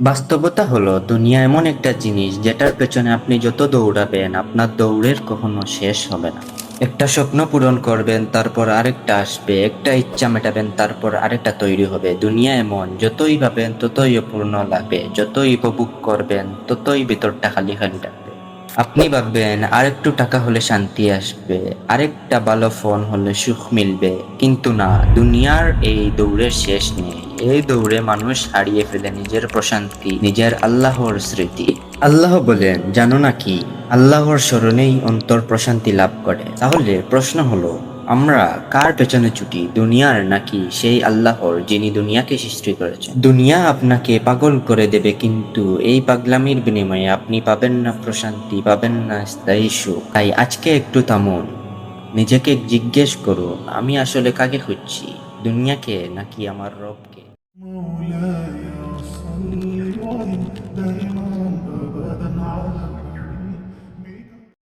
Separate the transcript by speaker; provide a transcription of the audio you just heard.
Speaker 1: বাস্তবতা হলো, দুনিয়া এমন একটা জিনিস যেটার পেছনে আপনি যত দৌড়াবেন, আপনার দৌড়ের কখনো শেষ হবে না। একটা স্বপ্ন পূরণ করবেন, তারপর আরেকটা আসবে, একটা ইচ্ছা মেটাবেন, তারপর আরেকটা তৈরি হবে। দুনিয়া এমন, যতই ভাবেন, ততই অপূর্ণ লাগবে, যতই উপভোগ করবেন, ততই ভেতরটা খালি খালি লাগবে আপনি ভাববেন, আরেকটু টাকা হলে শান্তি আসবে, আরেকটা ভালো ফোন হলে সুখ মিলবে, কিন্তু না, দুনিয়ার এই দৌড়ের শেষ নেই। এই দৌড়ে মানুষ হারিয়ে ফেলে নিজের প্রশান্তি, নিজের আল্লাহর স্মৃতি। আল্লাহ বলেন, জানো না কি? আল্লাহর স্মরণেই অন্তর প্রশান্তি লাভ করে। তাহলে প্রশ্ন হলো, আমরা কার পেছনে ছুটি? দুনিয়ার নাকি সেই আল্লাহর যিনি দুনিয়াকে সৃষ্টি করেছেন? দুনিয়া আপনাকে পাগল করে দেবে, কিন্তু এই পাগলামির বিনিময়ে আপনি পাবেন না প্রশান্তি, পাবেন না স্থায়ী সুখ। তাই আজকে একটু থামুন। নিজেকে জিজ্ঞেস করুন, আমি আসলে কাকে খুঁজছি? দুনিয়াকে নাকি আমার রবকে?
Speaker 2: مولاي.